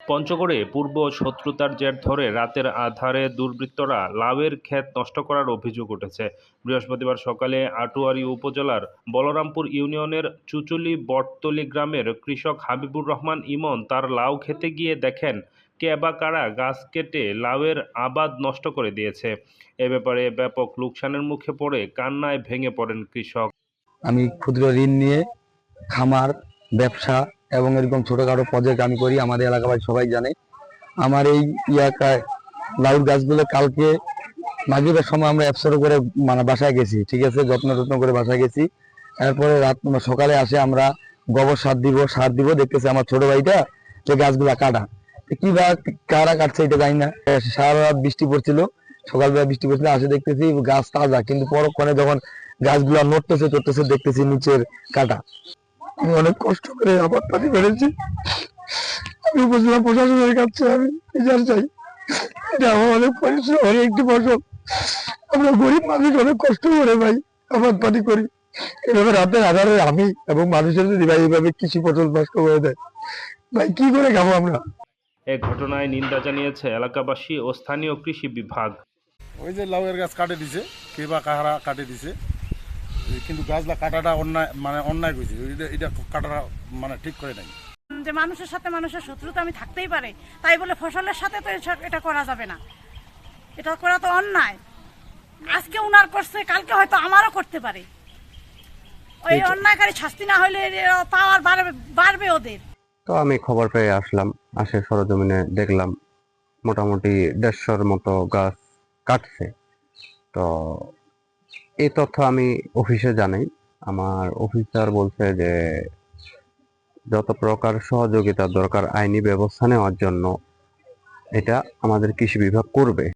পঞ্চগড়ে পূর্ব শত্রুতার জের ধরে রাতের আধারে দুর্বৃত্তরা লাউয়ের ক্ষেত নষ্ট করার অভিযোগ উঠেছে। বৃহস্পতিবার সকালে আটোয়ারী উপজেলার বলরামপুর ইউনিয়নের চুচুলি বটতলি গ্রামের কৃষক হাবিবুর রহমান ইমন তার লাউ খেতে গিয়ে দেখেন কে কারা গাছ কেটে লাউয়ের আবাদ নষ্ট করে দিয়েছে। এ ব্যাপারে ব্যাপক লোকসানের মুখে পড়ে কান্নায় ভেঙে পড়েন কৃষক। আমি ক্ষুদ্র ঋণ নিয়ে খামার, ব্যবসা এবং এরকম ছোটখাটো প্রজেক্ট আমি করি, আমাদের এলাকাবাসী সবাই জানে। আমার এই এলাকায় লাউর গাছগুলো কালকে মাগরিবের সময় আমরা একশো করে মানে বাসায় গেছি, ঠিক আছে? যত্ন যত্ন করে বাসায় গেছি। এরপরে রাত সকালে আসে আমরা গোবর সার দিব সার দিব, দেখতেছি আমার ছোট ভাইটা যে গাছগুলা কাটা। কি বা কারা কাটছে এটা জানি না। সারা রাত বৃষ্টি পড়ছিল, সকালবেলা বৃষ্টি পড়ছিল, আসে দেখতেছি গাছ তাজা, কিন্তু পরক্ষণে যখন গাছগুলা নড়তেছে, চড়তেছে, দেখতেছি নিচের কাটা। আমি অনেক কষ্ট করে আবার পাতি করেছি। আমি উপজেলা প্রশাসনের কাছে আমি বিচার চাই। এটা আমার অনেক পরিশ্রম অনেক একটি ফসল। আমরা গরিব মানুষ অনেক কষ্ট করে ভাই আবাদ পাতি করি। এভাবে রাতের আধারে আমি এবং মানুষের যদি ভাই এইভাবে কৃষি ফসল নষ্ট করে দেয় ভাই কি করে খাব আমরা? এ ঘটনায় নিন্দা জানিয়েছে এলাকাবাসী ও স্থানীয় কৃষি বিভাগ। ওই যে লাউয়ের গাছ কাটে দিছে কে বা কাহারা কাটে দিছে। কিন্তু গাছলা কাটাটা অন্যায় মানে অন্যায় করেছে। এটা এটা কাটাটা মানে ঠিক করে নাই। যে মানুষের সাথে মানুষের শত্রুতা আমি থাকতেই পারে তাই বলে ফসলের সাথে তো এটা করা যাবে না। এটা করা তো অন্যায়। আজকে উনার করছে কালকে হয়তো আমারও করতে পারে। ওই অন্যায়কারী শাস্তি না হলে পাওয়ার বাড়বে বাড়বে ওদের। তো আমি খবর পেয়ে আসলাম আসে সরজমিনে দেখলাম মোটামুটি দেড়শোর মতো গাছ কাটছে। তো এই তথ্য আমি অফিসে জানাই। আমার অফিসার বলছে যে, যত প্রকার সহযোগিতা দরকার, আইনি ব্যবস্থা নেওয়ার জন্য এটা আমাদের কৃষি বিভাগ করবে।